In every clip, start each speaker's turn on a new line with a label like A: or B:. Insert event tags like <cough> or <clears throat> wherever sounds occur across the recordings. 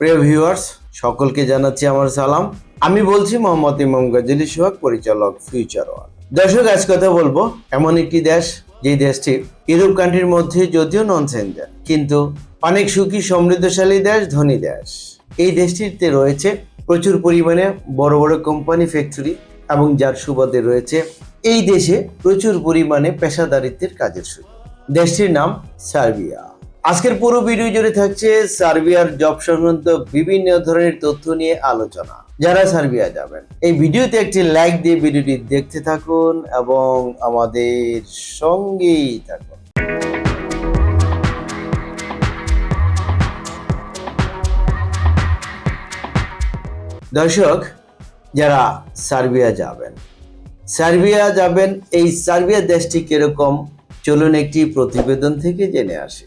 A: প্রিয় ভিউয়ার্স সকলকে জানাচ্ছি আমার সালাম। আমি বলছি মোহাম্মদ ইমাম গাজী সোহাগ, পরিচালক ফিউচার ওয়ান দর্শক, আজ কথা বলব এমন একটি দেশ যে দেশটি ইউরোপ কান্ট্রির মধ্যে যদিও নন সেঞ্জার কিন্তু অনেক সুখী, সমৃদ্ধশালী দেশ, ধনী দেশ। এই দেশটিতে রয়েছে প্রচুর পরিমাণে বড় বড় কোম্পানি ফ্যাক্টরি এবং যার সুবাদে রয়েছে এই দেশে প্রচুর পরিমাণে পেশাদারিত্বের কাজের সুযোগ। দেশটির নাম সার্বিয়া। আজকের পুরো ভিডিও জুড়ে থাকছে সার্বিয়ার জব সংক্রান্ত বিভিন্ন ধরনের তথ্য নিয়ে আলোচনা। যারা সার্বিয়া যাবেন, এই ভিডিওতে একটি লাইক দিয়ে ভিডিওটি দেখতে থাকুন এবং আমাদের সঙ্গেই থাকুন। দর্শক, যারা সার্বিয়া যাবেন সার্বিয়া যাবেন, এই সার্বিয়া দেশটি কীরকম? চলুন একটি প্রতিবেদন থেকে জেনে আসি।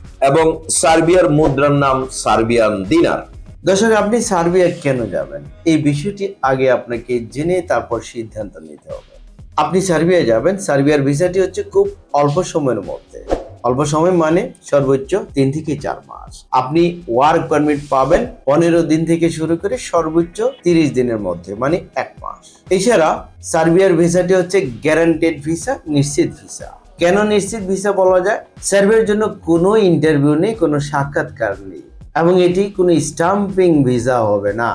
B: এবং সার্বিয়ার মুদ্রার নাম সার্বিয়ান দিনার।
A: দর্শক, আপনি সার্বিয়া কেন যাবেন? এই বিষয়টি আগে আপনাকে জেনে তারপর সিদ্ধান্ত নিতে হবে। আপনি সার্বিয়া যাবেন, সার্বিয়ার ভিসাটি হচ্ছে খুব অল্প সময়ের মধ্যে। অল্প সময় মানে সর্বোচ্চ তিন থেকে চার মাস। আপনি ওয়ার্ক পারমিট পাবেন পনেরো দিন থেকে শুরু করে সর্বোচ্চ তিরিশ দিনের মধ্যে মানে এক মাস। এছাড়া সার্বিয়ার ভিসাটি হচ্ছে গ্যারান্টেড ভিসা নিশ্চিত ভিসা কেন নিশ্চিত ভিসা বলা যায়? সার্ভের জন্য কোনো ইন্টারভিউ নেই, কোনো সাক্ষাৎকার নেই। এবং এটি কোনো স্টাম্পিং ভিসা হবে না।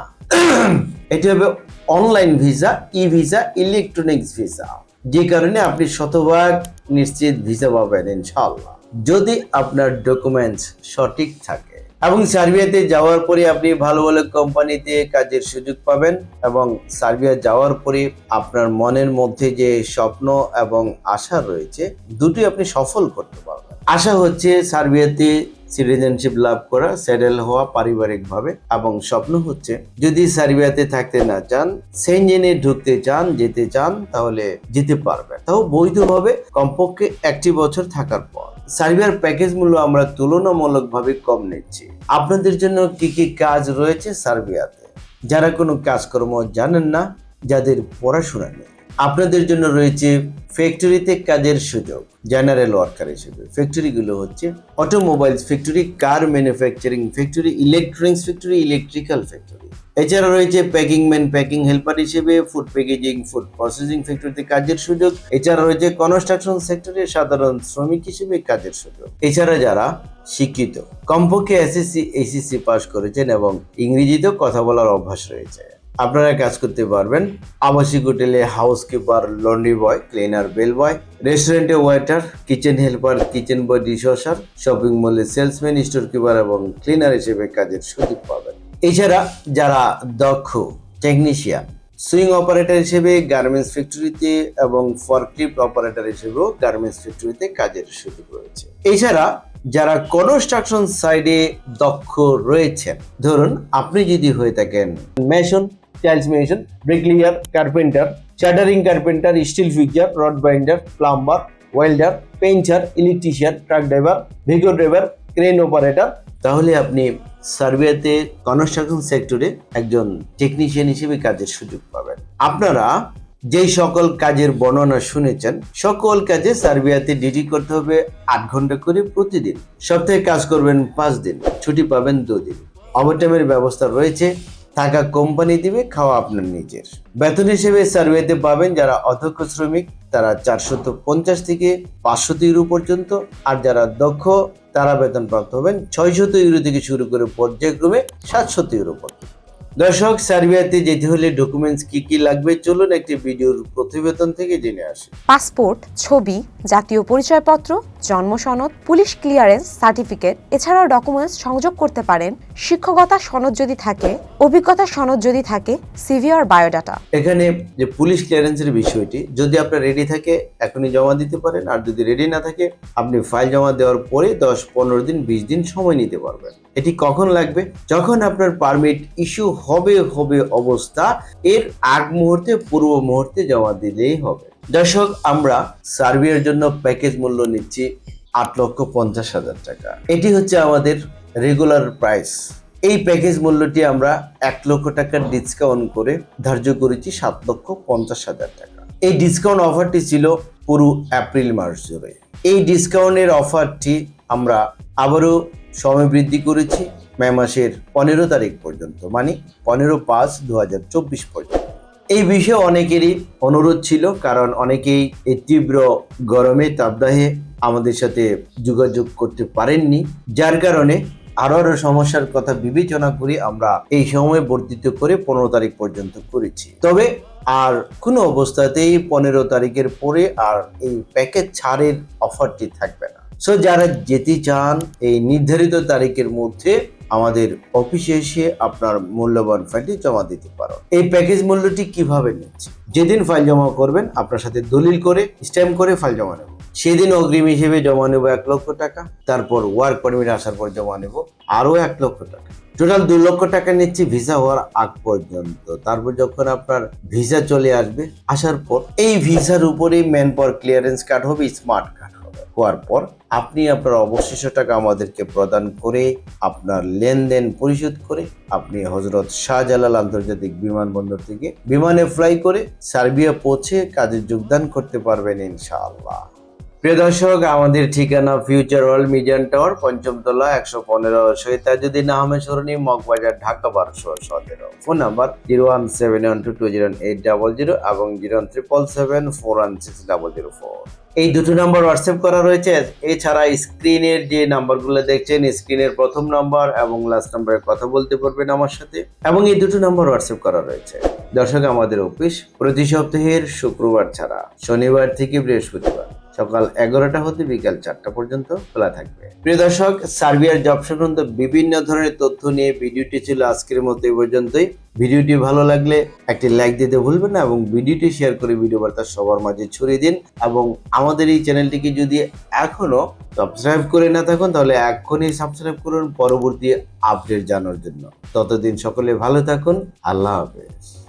A: <clears throat> এটি হবে online visa e visa electronics visa যে কারণে আপনি শতভাগ নিশ্চিত ভিসা পাবেন ইনশাল্লাহ যদি আপনার ডকুমেন্টস সঠিক থাকে এবং সার্বিয়াতে যাওয়ার পরে আপনি ভালো ভালো কোম্পানিতে কাজের সুযোগ পাবেন এবং সার্বিয়া যাওয়ার পরে আপনার মনের মধ্যে যে স্বপ্ন এবং আশা রয়েছে দুটি আপনি সফল করতে পারবেন। আশা হচ্ছে সার্বিয়াতে সিটিজেনশিপ লাভ করা সেটেল হওয়া পারিবারিকভাবে এবং স্বপ্ন হচ্ছে যদি সার্বিয়াতে থাকতে না চান সেনজেনে ঢুকতে চান, যেতে চান, তাহলে যেতে পারবেন। তাও বৈধভাবে কমপক্ষে একটি বছর থাকার পর। সার্বিয়ার প্যাকেজ মূল্য আমরা তুলনামূলকভাবে কম নিচ্ছি। আপনাদের জন্য কি কি কাজ রয়েছে সার্বিয়াতে? যারা কোনো কাজকর্ম জানেন না, যাদের পড়াশোনা নেই। আপনাদের জন্য রয়েছে ফ্যাক্টরিতে কাজের সুযোগ জেনারেল ওয়ার্কার হিসেবে ফ্যাক্টরিগুলো হচ্ছে automobiles factory car manufacturing factory electronics factory electrical factory এছাড়া রয়েছে প্যাকিং ম্যান প্যাকিং হেল্পার হিসেবে ফুড প্যাকেজিং ফুড প্রসেসিং ফ্যাক্টরিতে কাজের সুযোগ। এছাড়া রয়েছে কনস্ট্রাকশন সেক্টরে সাধারণ শ্রমিক হিসেবে কাজের সুযোগ। এছাড়া যারা শিক্ষিত, কমপক্ষে এসএসসি এইচএসসি পাস করেছেন এবং ইংরেজিতেও কথা বলার অভ্যাস রয়েছে। আপনারা কাজ করতে পারবেন। আবাসিক হোটেলে housekeeper, laundry boy, cleaner, bell boy, রেস্টুরেন্টে waiter, kitchen helper, kitchen boy, dishwasher, shopping মলে সেলসম্যান স্টোর কিপার এবং ক্লিনার হিসেবে কাজের সুযোগ পাবেন। এছাড়া যারা দক্ষ টেকনিশিয়ান সুইং অপারেটর হিসেবে গার্মেন্টস ফ্যাক্টরিতে এবং ফরক্লিফট অপারেটর হিসেবেও গার্মেন্টস ফ্যাক্টরিতে কাজের সুযোগ রয়েছে। এছাড়া যারা কনস্ট্রাকশন সাইডে দক্ষ রয়েছেন, ধরুন আপনি যদি হয়ে থাকেন mason tiles mason bricklayer carpenter shuttering carpenter steel fixer rod binder plumber welder painter electrician truck driver vehicle driver crane operator তাহলে আপনি সার্বিয়াতে কনস্ট্রাকশন সেক্টরে একজন টেকনিশিয়ান হিসেবে কাজের সুযোগ পাবেন। আপনারা যেই সকল কাজের বর্ণনা শুনেছেন, সকল কাজে সার্বিয়াতে ডিউটি করতে হবে আট ঘণ্টা করে প্রতিদিন। সপ্তাহে কাজ করবেন পাঁচ দিন, ছুটি পাবেন দুদিন। ওভারটাইমের ব্যবস্থা রয়েছে থাকা কোম্পানি দিবে, খাওয়া আপনার নিজের। বেতন হিসেবে সার্ভেতে পাবেন যারা অধ্যক্ষ শ্রমিক, তারা চারশত পঞ্চাশ থেকে পাঁচশো ইউরো পর্যন্ত, আর যারা দক্ষ, তারা বেতন প্রাপ্ত হবেন ছয়শত ইউরো থেকে শুরু করে পর্যায়ক্রমে সাতশত ইউরো পর্যন্ত। দর্শক সার্বিয়াতে যেতে হলে ডকুমেন্টস কি কি লাগবে? চলুন একটি ভিডিওর প্রতিবেদন থেকে জেনে আসি।
C: পাসপোর্ট ছবি জাতীয় পরিচয়পত্র জন্ম সনদ পুলিশ ক্লিয়ারেন্স সার্টিফিকেট এছাড়াও ডকুমেন্টস সংযোগ করতে পারেন। শিক্ষকতা সনদ যদি থাকে অভিজ্ঞতা সনদ যদি থাকে সিভি আর বায়োডাটা
A: এখানে যে পুলিশ ক্লিয়ারেন্সের বিষয়টি যদি আপনার রেডি থাকে এখনই জমা দিতে পারেন। আর যদি রেডি না থাকে আপনি ফাইল জমা দেওয়ার পরে দশ পনেরো দিন বিশ দিন সময় নিতে পারবেন। এটি কখন লাগবে? যখন আপনার পারমিট ইস্যু হবে হবে অবস্থা এর আগ মুহূর্তে, পূর্ব মুহূর্তে জমা দিলেই হবে। দর্শক, আমরা সার্বিয়ার জন্য প্যাকেজ মূল্য নিচ্ছি আট লক্ষ পঞ্চাশ হাজার টাকা। এটি হচ্ছে আমাদের রেগুলার প্রাইস এই প্যাকেজ মূল্যটি আমরা এক লক্ষ টাকার ডিসকাউন্ট করে ধার্য করেছি সাত লক্ষ পঞ্চাশ হাজার টাকা। এই ডিসকাউন্ট অফারটি ছিল পুরো এপ্রিল মাস জুড়ে। এই ডিসকাউন্টের অফারটি আমরা আবারও সময় বৃদ্ধি করেছি। মে মাসের পনেরো তারিখ পর্যন্ত মানে পনেরো পাঁচ দু পর্যন্ত। এই বিষয়ে অনেকেরই অনুরোধ ছিল, কারণ অনেকেই এই তীব্র গরমে তাপদাহে আমাদের সাথে যোগাযোগ করতে পারেননি, যার কারণে আরও আরও সমস্যার কথা বিবেচনা করে আমরা এই সময় বর্ধিত করে পনেরো তারিখ পর্যন্ত করেছি। তবে আর কোনো অবস্থাতেই পনেরো তারিখের পরে আর এই প্যাকেজ ছাড়ের অফারটি থাকবে না। সো যারা যেতে চান এই নির্ধারিত তারিখের মধ্যে আমাদের অফিসে এসে আপনার মূল্যবান ফাইলটি জমা দিতে পারো। এই প্যাকেজ মূল্যটি কীভাবে নিচ্ছে? যেদিন ফাইল জমা করবেন, আপনার সাথে দলিল করে স্ট্যাম্প করে ফাইল জমা নেব। সেদিন অগ্রিম হিসেবে জমা নেব এক লক্ষ টাকা, তারপর ওয়ার্ক পারমিট আসার পর জমা নেব আরও এক লক্ষ টাকা। টোটাল দু লক্ষ টাকা নিচ্ছি ভিসা হওয়ার আগ পর্যন্ত। তারপর যখন আপনার ভিসা চলে আসবে, আসার পর এই ভিসার উপরেই ম্যান পাওয়ার ক্লিয়ারেন্স কার্ড হবে স্মার্ট কার্ড হওয়ার পর আপনি আপনার অবশিষ্ট টাকা আমাদেরকে প্রদান করে, আপনার লেনদেন পরিশোধ করে, আপনি হজরত শাহজালাল আন্তর্জাতিক বিমানবন্দর থেকে বিমানে ফ্লাই করে সার্বিয়া পৌঁছে কাজে যোগদান করতে পারবেন ইনশাআল্লাহ। প্রিয় দর্শক, আমাদের ঠিকানা ফিউচার ওয়ার্ল্ড মিডিয়ান টাওয়ার পঞ্চমতলা, একশো পনেরো সৈতাজুদ্দিন আহমেদ সরণি, মগবাজার, ঢাকা বারোশো সতেরো। Phone number zero one seven one two two zero eight double zero এবং zero triple seven four one six double zero four. এই দুটো নাম্বার হোয়াটসঅ্যাপ করা রয়েছে। এছাড়া স্ক্রিনের যে নাম্বারগুলো দেখছেন, স্ক্রিনের প্রথম নাম্বার এবং লাস্ট নাম্বারে কথা বলতে পারবেন আমার সাথে। এবং এই দুটো নাম্বার হোয়াটসঅ্যাপ করা রয়েছে। দর্শক, আমাদের অফিস প্রতি সপ্তাহের শুক্রবার ছাড়া, শনিবার থেকে বৃহস্পতিবার। সকাল এগারোটা হতে বিকাল চারটা পর্যন্ত খোলা থাকবে। প্রিয় দর্শক, সার্বিয়ার জব সংক্রান্ত বিভিন্ন ধরনের তথ্য নিয়ে ভিডিওটি ছিল আজকের মতো এই পর্যন্তই। ভিডিওটি ভালো লাগলে একটি লাইক দিতে ভুলবেন না এবং ভিডিওটি শেয়ার করে ভিডিও বার্তা সবার মাঝে ছড়িয়ে দিন এবং আমাদের এই চ্যানেলটিকে যদি এখনও সাবস্ক্রাইব করে না থাকুন, তাহলে এখনই সাবস্ক্রাইব করুন পরবর্তী আপডেট জানার জন্য। ততদিন সকলে ভালো থাকুন। আল্লাহ হাফেজ।